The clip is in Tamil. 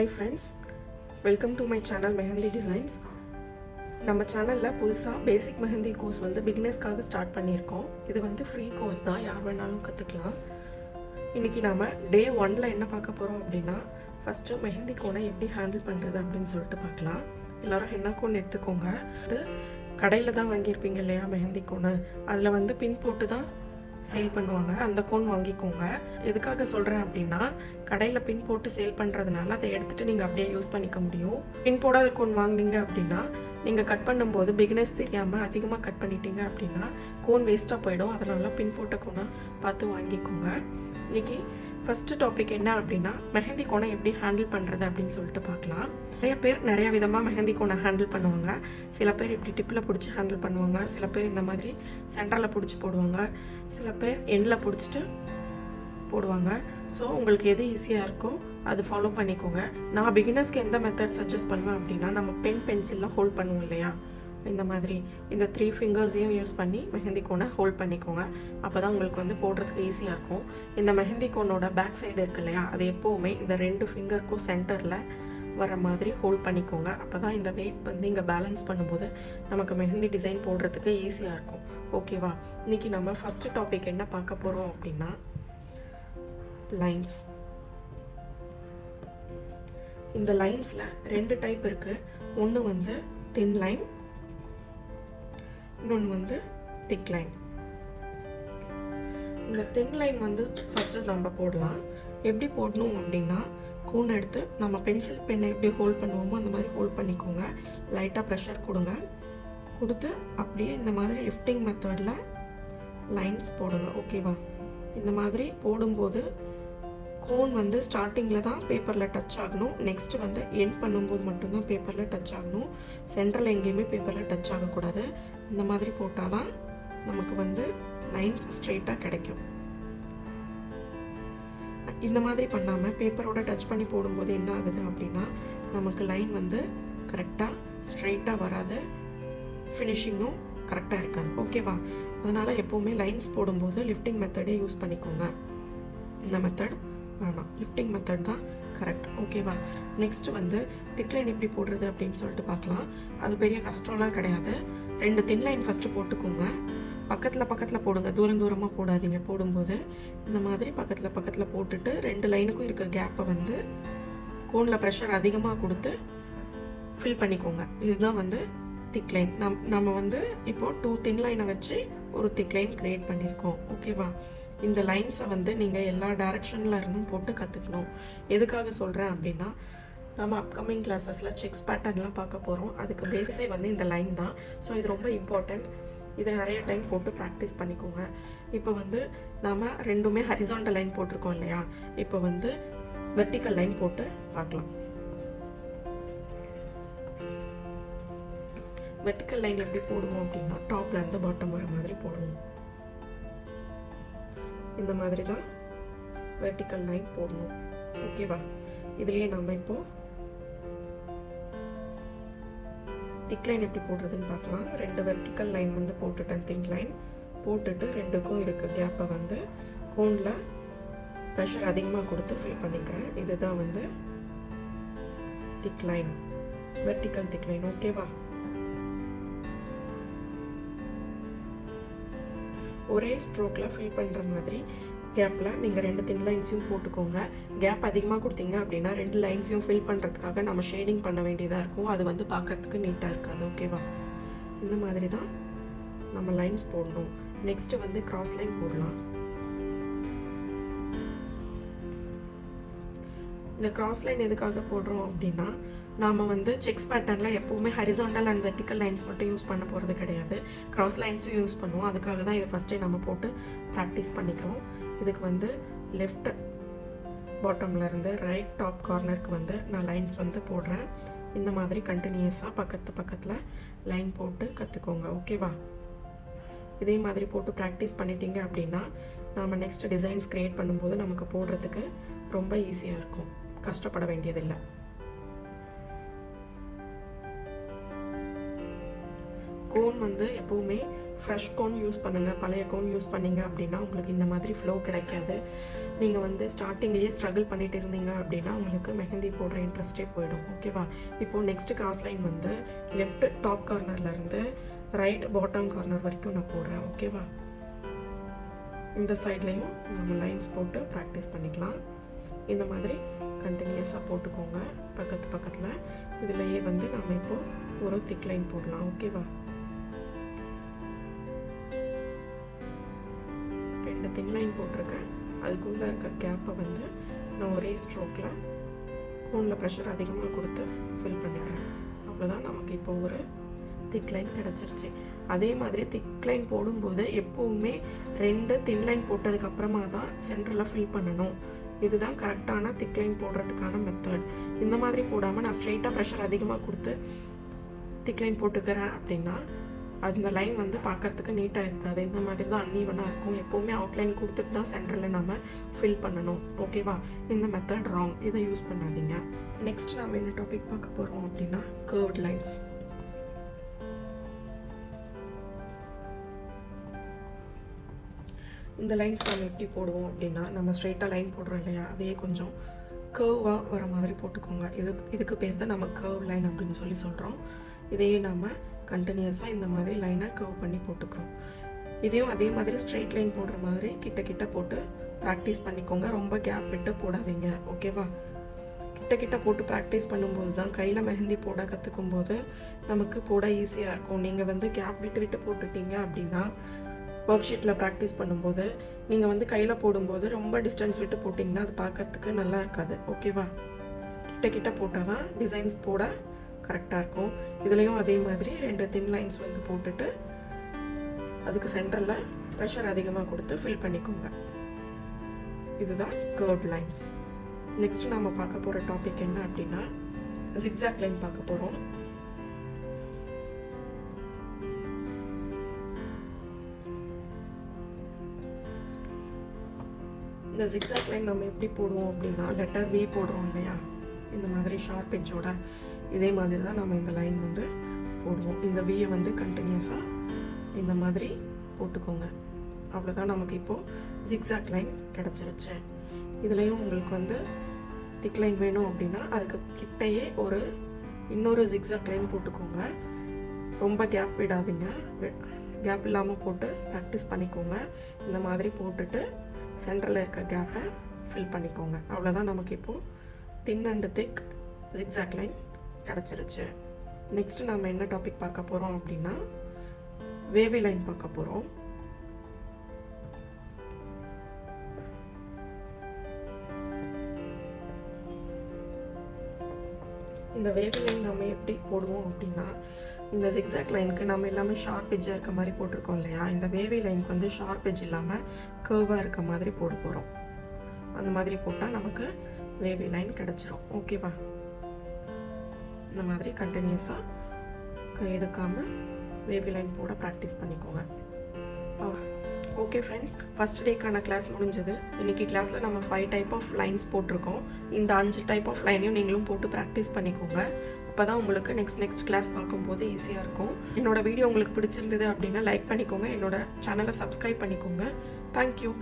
Hi friends welcome to my channel mehndi designs நம்ம சேனலில் புதுசாக பேசிக் மெஹந்தி கோர்ஸ் வந்து பிகினர்ஸ்க்காக ஸ்டார்ட் பண்ணியிருக்கோம். இது வந்து ஃப்ரீ கோர்ஸ் தான் யார் வேணாலும் கற்றுக்கலாம் இன்றைக்கி நாம் டே ஒனில் என்ன பார்க்க போகிறோம் அப்படின்னா ஃபஸ்ட்டு மெஹந்தி கோனை எப்படி ஹேண்டில் பண்ணுறது அப்படின்னு சொல்லிட்டு பார்க்கலாம். எல்லோரும் என்ன கோன் எடுத்துக்கோங்க. அது கடையில் தான் வாங்கியிருப்பீங்க இல்லையா மெஹந்தி கோனை அதில் வந்து பின் போட்டு தான் சேல் பண்ணுவாங்க. அந்த கோன் வாங்கிக்கோங்க. எதுக்காக சொல்கிறேன் அப்படின்னா கடையில் பின் போட்டு சேல் பண்ணுறதுனால அதை எடுத்துகிட்டு நீங்கள் அப்படியே யூஸ் பண்ணிக்க முடியும். பின் போடாத கோன் வாங்குனீங்க அப்படின்னா நீங்கள் கட் பண்ணும்போது பிகினர்ஸ் தெரியாமல் அதிகமாக கட் பண்ணிட்டீங்க அப்படின்னா கோன் வேஸ்ட்டாக போயிடும். அதனால பின் போட்ட கோனை பார்த்து வாங்கிக்கோங்க. இன்றைக்கி ஃபஸ்ட்டு டாபிக் என்ன அப்படின்னா மெஹந்தி கோனை எப்படி ஹேண்டில் பண்ணுறது அப்படின்னு சொல்லிட்டு பார்க்கலாம். நிறைய பேர் நிறைய விதமாக மெஹந்தி கோனை ஹேண்டில் பண்ணுவாங்க. சில பேர் இப்படி டிப்பில் பிடிச்சி ஹேண்டில் பண்ணுவாங்க. சில பேர் இந்த மாதிரி சென்டரில் பிடிச்சி போடுவாங்க. சில பேர் எண்டில் பிடிச்சிட்டு போடுவாங்க. ஸோ உங்களுக்கு எது ஈஸியாக இருக்கோ அது ஃபாலோ பண்ணிக்கோங்க. நான் பிகினர்ஸ்க்கு எந்த மெத்தட் சஜஸ்ட் பண்ணுவேன் அப்படின்னா நம்ம பென் பென்சில்லாம் ஹோல்ட் பண்ணுவோம் இல்லையா? இந்த மாதிரி இந்த த்ரீ ஃபிங்கர்ஸையும் யூஸ் பண்ணி மெஹந்தி கோனை ஹோல்ட் பண்ணிக்கோங்க. அப்போ தான் உங்களுக்கு வந்து போடுறதுக்கு ஈஸியாக இருக்கும். இந்த மெஹந்தி கோனோட பேக் சைடு இருக்கு இல்லையா? அது எப்போவுமே இந்த ரெண்டு ஃபிங்கருக்கும் சென்டரில் வர மாதிரி ஹோல்ட் பண்ணிக்கோங்க. அப்போ தான் இந்த வெயிட் வந்து இங்கே பேலன்ஸ் பண்ணும்போது நமக்கு மெஹந்தி டிசைன் போடுறதுக்கு ஈஸியாக இருக்கும். ஓகேவா இன்றைக்கி நம்ம ஃபஸ்ட்டு டாபிக் என்ன பார்க்க போகிறோம் அப்படின்னா லைன்ஸ் இந்த லைன்ஸில் ரெண்டு டைப் இருக்குது ஒன்று வந்து தின் லைன் இன்னொன்று வந்து திக் லைன் இந்த தின் லைன் வந்து ஃபஸ்ட்டு நம்ம போடலாம். எப்படி போடணும் அப்படின்னா கூன் எடுத்து நம்ம பென்சில் பெண்ணை எப்படி ஹோல்ட் பண்ணுவோமோ அந்த மாதிரி ஹோல்ட் பண்ணிக்கோங்க. லைட்டாக ப்ரெஷர் கொடுங்க. கொடுத்து அப்படியே இந்த மாதிரி லிஃப்டிங் மெத்தடில் லைன்ஸ் போடுங்க. ஓகேவா இந்த மாதிரி போடும்போது கோன் வந்து ஸ்டார்டிங்கில் தான் பேப்பரில் டச் ஆகணும். நெக்ஸ்ட் வந்து எண்ட் பண்ணும்போது மட்டும்தான் பேப்பரில் டச் ஆகணும். சென்ட்ரல் எங்கேயுமே பேப்பரில் டச் ஆகக்கூடாது. இந்த மாதிரி போட்டால் தான் நமக்கு வந்து லைன்ஸ் ஸ்ட்ரெயிட்டாக கிடைக்கும். இந்த மாதிரி பண்ணாமல் பேப்பரோட டச் பண்ணி போடும்போது என்ன ஆகுது அப்படின்னா நமக்கு லைன் வந்து கரெக்டாக ஸ்ட்ரெயிட்டாக வராது. ஃபினிஷிங்கும் கரெக்டாக இருக்காது. ஓகேவா அதனால் எப்போவுமே லைன்ஸ் போடும்போது லிஃப்டிங் மெத்தடே யூஸ் பண்ணிக்கோங்க. இந்த மெத்தட் வேணாம் லிஃப்டிங் மெத்தட் தான் கரெக்ட் ஓகேவா நெக்ஸ்ட் வந்து திக் லைன் எப்படி போடுறது அப்படின்னு சொல்லிட்டு பார்க்கலாம். அது பெரிய கஷ்டம்லாம் கிடையாது. ரெண்டு தின் லைன் ஃபஸ்ட்டு போட்டுக்கோங்க. பக்கத்தில் பக்கத்தில் போடுங்க. தூரம் தூரமாக போடாதீங்க. போடும்போது இந்த மாதிரி பக்கத்தில் பக்கத்தில் போட்டுட்டு ரெண்டு லைனுக்கும் இருக்க கேப்பை வந்து கோனில் ப்ரெஷர் அதிகமாக கொடுத்து ஃபில் பண்ணிக்கோங்க. இதுதான் வந்து திக் லைன் நம் நம்ம வந்து இப்போது டூ தின் லைனை வச்சு ஒரு திக் லைன் க்ரியேட் பண்ணியிருக்கோம். ஓகேவா இந்த லைன்ஸை வந்து நீங்கள் எல்லா டைரக்ஷனில் இருந்தும் போட்டு கற்றுக்கணும் எதுக்காக சொல்கிறேன் அப்படின்னா நம்ம அப்கமிங் கிளாஸஸில் செக்ஸ் பேட்டர்ன்லாம் பார்க்க போகிறோம் அதுக்கு பேஸே வந்து இந்த லைன் தான். ஸோ இது ரொம்ப இம்பார்ட்டண்ட் இதை நிறைய டைம் போட்டு ப்ராக்டிஸ் பண்ணிக்கோங்க. இப்போ வந்து நாம் ரெண்டுமே ஹரிசாண்டல் லைன் போட்டிருக்கோம் இல்லையா? இப்போ வந்து வெர்டிக்கல் லைன் போட்டு பார்க்கலாம். வெர்டிக்கல் லைன் எப்படி போடுவோம் அப்படின்னா டாப்லேருந்து பாட்டம் வர மாதிரி போடுவோம் இந்த மாதிரி தான் வெர்டிக்கல் லைன் போடணும். ஓகேவா இதுலேயே நம்ம இப்போ திக் லைன் எப்படி போடுறதுன்னு பார்க்கலாம். ரெண்டு வெர்டிக்கல் லைன் வந்து போட்டுட்டேன் திக் லைன் போட்டுட்டு ரெண்டுக்கும் இருக்க கேப்பை வந்து கோனில் ப்ரெஷர் அதிகமாக கொடுத்து ஃபில் பண்ணிக்கிறேன். இதுதான் வந்து thick line vertical thick line ஓகேவா ஒரே ஸ்ட்ரோக்கில் ஃபில் பண்ணுற மாதிரி கேப்பில் நீங்கள் ரெண்டு தின் லைன்ஸையும் போட்டுக்கோங்க. கேப் அதிகமாக கொடுத்தீங்க அப்படின்னா ரெண்டு லைன்ஸையும் ஃபில் பண்ணுறதுக்காக நம்ம ஷேடிங் பண்ண வேண்டியதாக இருக்கும். அது வந்து பார்க்கறதுக்கு நீட்டாக இருக்காது ஓகேவா இந்த மாதிரி தான் நம்ம லைன்ஸ் போடணும். நெக்ஸ்ட்டு வந்து கிராஸ் லைன் போடலாம். இந்த கிராஸ் லைன் எதுக்காக போடுறோம் அப்படின்னா நாம் வந்து செக்ஸ் பேட்டர்னில் எப்போவுமே ஹரிசாண்டல் அண்ட் வெர்டிக்கல் லைன்ஸ் மட்டும் யூஸ் பண்ண போகிறது கிடையாது. கிராஸ் லைன்ஸும் யூஸ் பண்ணுவோம். அதுக்காக தான் இதை ஃபஸ்ட்டே நம்ம போட்டு ப்ராக்டிஸ் பண்ணிக்கிறோம். இதுக்கு வந்து லெஃப்ட் பாட்டம்லேருந்து ரைட் டாப் கார்னருக்கு வந்து நான் லைன்ஸ் வந்து போடுறேன். இந்த மாதிரி கண்டினியூஸாக பக்கத்து பக்கத்தில் லைன் போட்டு கற்றுக்கோங்க ஓகேவா இதே மாதிரி போட்டு ப்ராக்டிஸ் பண்ணிட்டீங்க அப்படின்னா நாம் நெக்ஸ்ட் டிசைன்ஸ் க்ரியேட் பண்ணும்போது நமக்கு போடுறதுக்கு ரொம்ப ஈஸியாக இருக்கும். கஷ்டப்பட வேண்டியதில்லை. கோன் வந்து எப்போவுமே ஃப்ரெஷ் கோன் யூஸ் பண்ணுங்கள் பழைய கோன் யூஸ் பண்ணிங்க அப்படின்னா உங்களுக்கு இந்த மாதிரி ஃப்ளோ கிடைக்காது. நீங்கள் வந்து ஸ்டார்டிங்லேயே ஸ்ட்ரகிள் பண்ணிட்டு இருந்தீங்க அப்படின்னா உங்களுக்கு மெஹந்தி போடுற இன்ட்ரெஸ்டே போயிடும் ஓகேவா இப்போது நெக்ஸ்ட் கிராஸ் லைன் வந்து லெஃப்ட் டாப் கார்னர்லேருந்து ரைட் பாட்டம் கார்னர் வரைக்கும் நான் போடுறேன் ஓகேவா இந்த சைட்லேயும் நம்ம லைன்ஸ் போட்டு ப்ராக்டிஸ் பண்ணிக்கலாம். இந்த மாதிரி கண்டினியூஸாக போட்டுக்கோங்க பக்கத்து பக்கத்தில். இதிலையே வந்து நம்ம இப்போது ஒரு திக் லைன் போடலாம் ஓகேவா நான் தின் லைன் போட்டிருக்கேன். அதுக்குள்ளே இருக்க கேப்பை வந்து நான் ஒரே ஸ்ட்ரோக்கில் கோனில் ப்ரெஷர் அதிகமாக கொடுத்து ஃபில் பண்ணிக்கிறேன் அவ்வளோதான் நமக்கு இப்போ ஒரு திக் லைன் கிடச்சிருச்சு. அதே மாதிரி திக் லைன் போடும்போது எப்போவுமே ரெண்டு தின் லைன் போட்டதுக்கப்புறமா தான் சென்டரில் ஃபில் பண்ணணும். இதுதான் கரெக்டான திக் லைன் போடுறதுக்கான மெத்தட் இந்த மாதிரி போடாமல் நான் ஸ்ட்ரெயிட்டாக ப்ரெஷர் அதிகமாக கொடுத்து திக் லைன் போட்டுக்கிறேன் அப்படின்னா அந்த லைன் வந்து பார்க்கறதுக்கு நீட்டாக இருக்காது. இந்த மாதிரி தான் அன்னீவனாக இருக்கும். எப்போவுமே அவுட்லைன் கொடுத்துட்டு தான் சென்டரில் நம்ம ஃபில் பண்ணணும். ஓகேவா இந்த மெத்தட் ராங் இதை யூஸ் பண்ணாதீங்க. நெக்ஸ்ட் நம்ம என்ன டாபிக் பார்க்க போகிறோம் அப்படின்னா கர்வ்ட் லைன்ஸ் இந்த லைன்ஸ் நம்ம எப்படி போடுவோம் அப்படின்னா நம்ம ஸ்ட்ரெயிட்டாக லைன் போடுறோம் இல்லையா? அதையே கொஞ்சம் கர்வாக வர மாதிரி போட்டுக்கோங்க. இது இதுக்கு பேர் தான் நம்ம கர்வ் லைன் அப்படின்னு சொல்லி சொல்கிறோம் இதையே நம்ம கண்டினியூஸாக இந்த மாதிரி லைனை கர்வ் பண்ணி போட்டுக்கிறோம். இதையும் அதே மாதிரி ஸ்ட்ரெயிட் லைன் போடுற மாதிரி கிட்ட கிட்ட போட்டு ப்ராக்டிஸ் பண்ணிக்கோங்க. ரொம்ப கேப் விட்டு போடாதீங்க. ஓகேவா கிட்ட கிட்ட போட்டு ப்ராக்டிஸ் பண்ணும்போது தான் கையில் மெஹந்தி போட கற்றுக்கும் போது நமக்கு போட ஈஸியாக இருக்கும். நீங்கள் வந்து கேப் விட்டு விட்டு போட்டுட்டீங்க அப்படின்னா ஒர்க் ஷீட்டில் ப்ராக்டிஸ் பண்ணும்போது நீங்கள் வந்து கையில் போடும்போது ரொம்ப டிஸ்டன்ஸ் விட்டு போட்டிங்கன்னா அது பார்க்கறதுக்கு நல்லா இருக்காது. ஓகேவா கிட்ட கிட்ட போட்டால் தான் டிசைன்ஸ் போட கரெக்டாக இருக்கும். இதுலேயும் அதே மாதிரி ரெண்டு தின் லைன்ஸ் வந்து போட்டுட்டு அதுக்கு சென்டரில் ப்ரெஷர் அதிகமாக கொடுத்து ஃபில் பண்ணிக்கோங்க. இதுதான் கர்வ் லைன்ஸ் நெக்ஸ்ட் நம்ம பார்க்க போகிற டாபிக் என்ன அப்படின்னா ஜிக்ஸாக் லைன் பார்க்க போகிறோம் இந்த ஜிக்ஸாக் லைன் நம்ம எப்படி போடுவோம் அப்படின்னா லெட்டர் வி போடுறோம் இல்லையா? இந்த மாதிரி ஷார்ப் எட்ஜோட இதே மாதிரி தான் நம்ம இந்த லைன் வந்து போடுவோம். இந்த வியை வந்து கண்டினியூஸாக இந்த மாதிரி போட்டுக்கோங்க. அவ்வளோதான் நமக்கு இப்போது ஜிக்ஸாக் லைன் கிடச்சிருச்சு. இதுலேயும் உங்களுக்கு வந்து திக் லைன் வேணும் அப்படின்னா அதுக்கு கிட்டையே ஒரு இன்னொரு ஜிக்ஸாக் லைன் போட்டுக்கோங்க. ரொம்ப கேப் விடாதீங்க. கேப் இல்லாமல் போட்டு ப்ராக்டிஸ் பண்ணிக்கோங்க. இந்த மாதிரி போட்டுட்டு சென்டரில் இருக்க கேப்பை ஃபில் பண்ணிக்கோங்க. அவ்வளோதான் நமக்கு இப்போது thin and thick zigzag line கிடச்சிருச்சு. நெக்ஸ்ட் நம்ம என்ன டாபிக் பார்க்க போகிறோம் அப்படின்னா வேவி லைன் பார்க்க போகிறோம் இந்த வேவி லைன் நம்ம எப்படி போடுவோம் அப்படின்னா இந்த சிக்ஸாக் லைனுக்கு நம்ம எல்லாமே ஷார்ப் எஜ்ஜாக இருக்க மாதிரி போட்டிருக்கோம் இல்லையா? இந்த வேவி லைனுக்கு வந்து ஷார்ப் எஜ் இல்லாமல் கர்வாக இருக்க மாதிரி போட போகிறோம் அந்த மாதிரி போட்டால் நமக்கு வேவி லைன் கிடச்சிரும். ஓகேவா இந்த மாதிரி கண்டினியூஸாக கை எடுக்காமல் வேவி லைன் போட ப்ராக்டிஸ் பண்ணிக்கோங்க. ஓகே ஃப்ரெண்ட்ஸ் ஃபஸ்ட் டேக்கான கிளாஸ் முடிஞ்சது. இன்றைக்கி கிளாஸில் நம்ம ஃபைவ் டைப் ஆஃப் லைன்ஸ் போட்டிருக்கோம். இந்த அஞ்சு டைப் ஆஃப் லைனையும் நீங்களும் போட்டு ப்ராக்டிஸ் பண்ணிக்கோங்க. அப்போ தான் உங்களுக்கு நெக்ஸ்ட் நெக்ஸ்ட் கிளாஸ் பார்க்கும்போது ஈஸியாக இருக்கும். என்னோடய வீடியோ உங்களுக்கு பிடிச்சிருந்தது அப்படின்னா லைக் பண்ணிக்கோங்க. என்னோடய சேனலை சப்ஸ்கிரைப் பண்ணிக்கோங்க. தேங்க்யூ